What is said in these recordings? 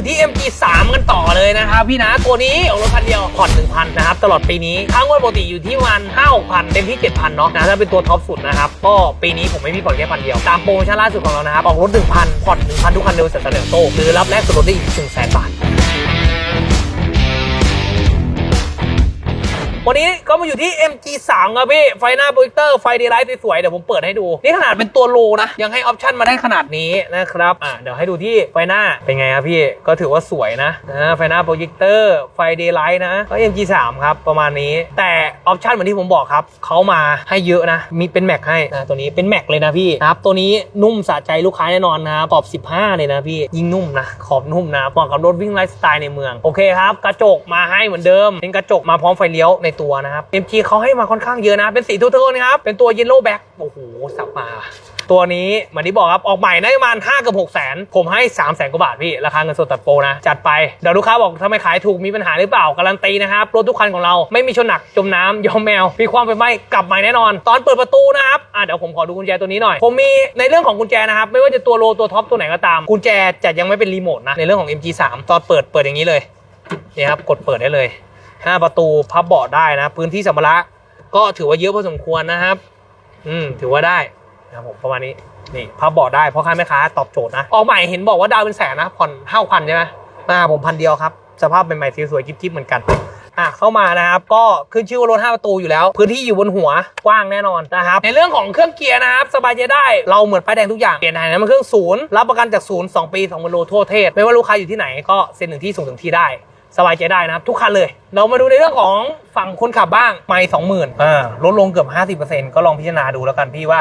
อยู่ที่ MG3 กันต่อเลยนะครับพี่นะตัวนี้ออกรถพันเดียวผ่อน1,000นะครับตลอดปีนี้ค่างวดปกติอยู่ที่วันห้าณ5-6,000เต็มที่ 7,000เนาะนะถ้าเป็นตัวท็อปสุดนะครับก็ปีนี้ผมไม่มีผ่อนแค่พันเดียวตามโปรโมชั่นล่าสุดของเรานะครับออกรถ1,000ผ่อน1,000ทุกคันเร็วเสร็จเสนอโต้หรือรับแลกส่วนลดได้อีก1,000 0บาท วันนี้ก็มาอยู่ที่ MG3 ครับพี่ ไฟหน้าโปรเจคเตอร์ ไฟดีไลท์สวยๆ เดี๋ยวผมเปิดให้ดู นี่ขนาดเป็นตัวโลนะ ยังให้ออปชั่นมาได้ขนาดนี้นะครับ อะเดี๋ยวให้ดูที่ไฟหน้าเป็นไงครับพี่ ก็ถือว่าสวยนะนะไฟหน้าโปรเจคเตอร์ ไฟดีไลท์นะ ก็ MG3 ครับ ประมาณนี้ แต่ออปชั่นเหมือนที่ผมบอกครับ เขามาให้เยอะนะ มีเป็นแม็กให้นะ ตัวนี้เป็นแม็กเลยนะพี่นะครับ ตัวนี้นุ่มสะใจลูกค้าแน่นอนนะครับขอบ 15 เลยนะพี่ ยิ่งนุ่มนะ ขอบนุ่มนะเหมาะกับรถวิ่งไลฟ์สไตล์ในเมือง โอเคครับ กระจกมาให้เหมือนเดิม เป็นกระจกมาพร้อมไฟเลี้ยวในตัวนะครับ MG เขาให้มาค่อนข้างเยอะนะ เป็นสีทูโทนนครับ เป็นตัว Yellow Black โอ้โห สับมา ตัวนี้เหมือนที่บอกครับ ออกใหม่ได้ประมาณ5กับ6แสน ผมให้3แสนกว่าบาทพี่ ราคาเงินสดตัดโปรนะ จัดไป เดี๋ยวลูกค้าบอกทำไมขายถูกมีปัญหาหรือเปล่า การันตีนะครับ รถทุกคันของเราไม่มีชนหนักจมน้ำยอมแมวมีความเป็นไหมกลับใหม่แน่นอน ตอนเปิดประตูนะครับอะเดี๋ยวผมขอดูกุญแจตัวนี้หน่อย ผมมีในเรื่องของกุญแจนะครับไม่ว่าจะตัวโลตัวท็อปตัวไหนก็ตามกุญแจจะยังไม่เป็นรีโมทนะในเรื่องของ MG3 ตอนเปิดเปิดอย่างนี้เลยนี่ครับกดเปิดได้เลย 5 ประตูพับเบาะได้นะ พื้นที่สัมภาระก็ถือว่าเยอะพอสมควรนะครับ อืมถือว่าได้นะครับผมประมาณนี้นี่พับเบาะได้เพราะค้าแม่ค้าตอบโจทย์นะออกใหม่เห็นบอกว่าดาวเป็นแสนนะผ่อนห้าพันใช่ไหมมาผมพันเดียวครับ สภาพเป็นใหม่สวยๆกิ๊บๆเหมือนกันอะเข้ามานะครับก็ขึ้นชื่อว่ารถ5ประตูอยู่แล้ว พื้นที่อยู่บนหัวกว้างแน่นอนนะครับในเรื่องของเครื่องเกียร์นะครับสบายใจได้เราเหมือนป้ายแดงทุกอย่างเปลี่ยนถ่ายน้ำมันเครื่องศูนย์รับประกันจากศูนย์สองปีสองพันโลทั่วเทศไม่ว่าลูกค้าอยู่ที่ไหนก็เซ็นถึงที่ส่งถึงที่ได้ สบายใจได้นะครับ ทุกคันเลย เรามาดูในเรื่องของฝั่งคนขับบ้างไม่สองหมื่นอ่าลดลงเกือบ 50%ก็ลองพิจารณาดูแล้วกันพี่ว่า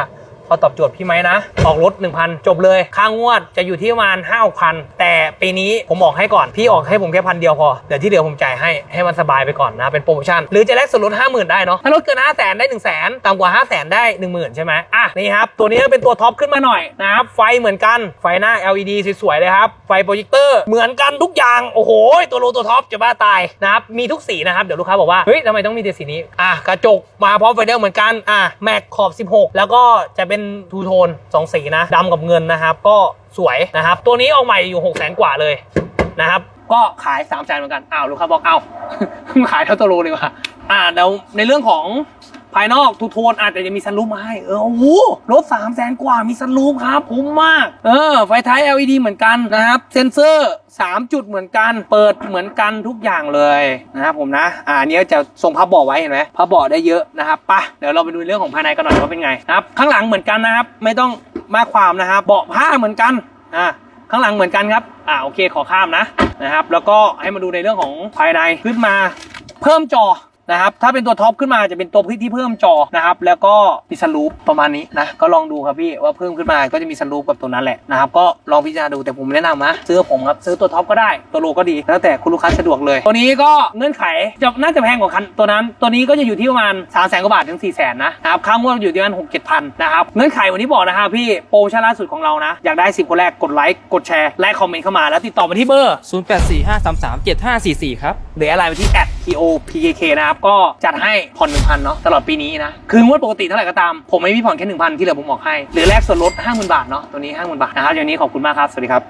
พอตอบโจทย์พี่ไหมนะ ออกรถ 1,000 จบเลย ค่างวดจะอยู่ที่ประมาณ5พันแต่ปีนี้ผมออกให้ก่อน พี่ออกให้ผมแค่พันเดียวพอ เดี๋ยวที่เหลือผมจ่ายให้ ให้มันสบายไปก่อนนะ เป็นโปรโมชั่น หรือจะแลกส่วนลด50,000 ได้เนาะ ถ้ารถเกิน 5 0 0 0 0 0ได้ 1 0 0 0 0 0ต่ำกว่า 5 0 0 0 0 0ได้ 10,000 ใช่ไหมอะ นี่ครับ ตัวนี้เป็นตัวท็อปขึ้นมาหน่อยนะครับ ไฟเหมือนกัน ไฟหน้า LED สวยๆ เลยครับ ไฟโปรเจคเตอร์ เหมือนกันทุกอย่าง โอ้โห ตัวโลตัวท็อปจะบ้าตายนะครับ มีทุกสีนะครับ เดี๋ยวลูกค้าบอกว่า เฮ้ยทำไมต้องมีแต่สีนี้ อะ กระจกมาพร้อมไฟเดียวเหมือนกัน อะ แม็กขอบ 16 แล้วก็จะเป็นทูโทน2สีนะดำกับเงินนะครับ ก็สวยนะครับ ตัวนี้ออกใหม่อยู่6 0 0 0 0กว่าเลยนะครับ ก็ขาย3ามแสนเหมือนกันอ้าวลูกค้าบอกเอาขายเท่าตัวโลเลยว่ะอ่าเดี๋ยวในเรื่องของ ภายนอกทูโทนอาจจะมีซันรูปมาให้ เออโอ้โหรถ3 0 0แสนกว่ามีซันรูปครับคุ้มมาก เออ ไฟท้าย LED เหมือนกันนะครับ เซนเซอร์ 3 จุดเหมือนกัน เปิดเหมือนกันทุกอย่างเลยนะครับผมนะ อ่าอันนี้จะส่งพับเบาะไว้เห็นไหมพับเบาะได้เยอะนะครับปะเดี๋ยวเราไปดูเรื่องของภายในกันหน่อยว่าเป็นไงนะครับ ข้างหลังเหมือนกันนะครับ ไม่ต้องมากความนะครับเบาะผ้าเหมือนกันอ่าข้างหลังเหมือนกันครับ อ่าโอเคขอข้ามนะนะครับ แล้วก็ให้มาดูในเรื่องของภายในขึ้นมา เพิ่มจอ นะครับ ถ้าเป็นตัวท็อปขึ้นมาจะเป็นตัวที่เพิ่มจอนะครับ แล้วก็มีสลูปประมาณนี้นะ ก็ลองดูครับพี่ว่าเพิ่มขึ้นมาก็จะมีสลูปกับตัวนั้นแหละนะครับ ก็ลองพิจารณาดูแต่ผมแนะนำนะซื้อผมครับซื้อตัวท็อปก็ได้ตัวโลก็ดี แล้วแต่คุณลูกค้าสะดวกเลย ตัวนี้ก็เงื่อนไขจะน่าจะแพงกว่าคันตัวนั้น ตัวนี้ก็จะอยู่ที่ประมาณ3 0 0แสนกว่าบาทถึง4 0 0แสนนะครับค่างวดอยู่ที่ประมาณหกเจ็ดพันนะครับเงื่อนไขวันนี้บอกนะครับพี่โปรโมชั่นล่าสุดของเรานะอยากได้10คนแรกกดไลค์กดแชร์และคอมเมนต์เข้ามาแล้วติดต่อมาที่เบอร์0845337544ครับหรืออะไรไปที่ @topkk นะครับก็จัดให้ผ่อน1,000เนาะตลอดปีนี้นะคืองวดปกติเท่าไหร่ก็ตามผมไม่มีผ่อนแค่1,000ที่เหลือผมบอกให้หรือแลกส่วนลด50,000บาทเนาะตัวนี้50,000บาทนะครับอย่างนี้ขอบคุณมากครับสวัสดีครับ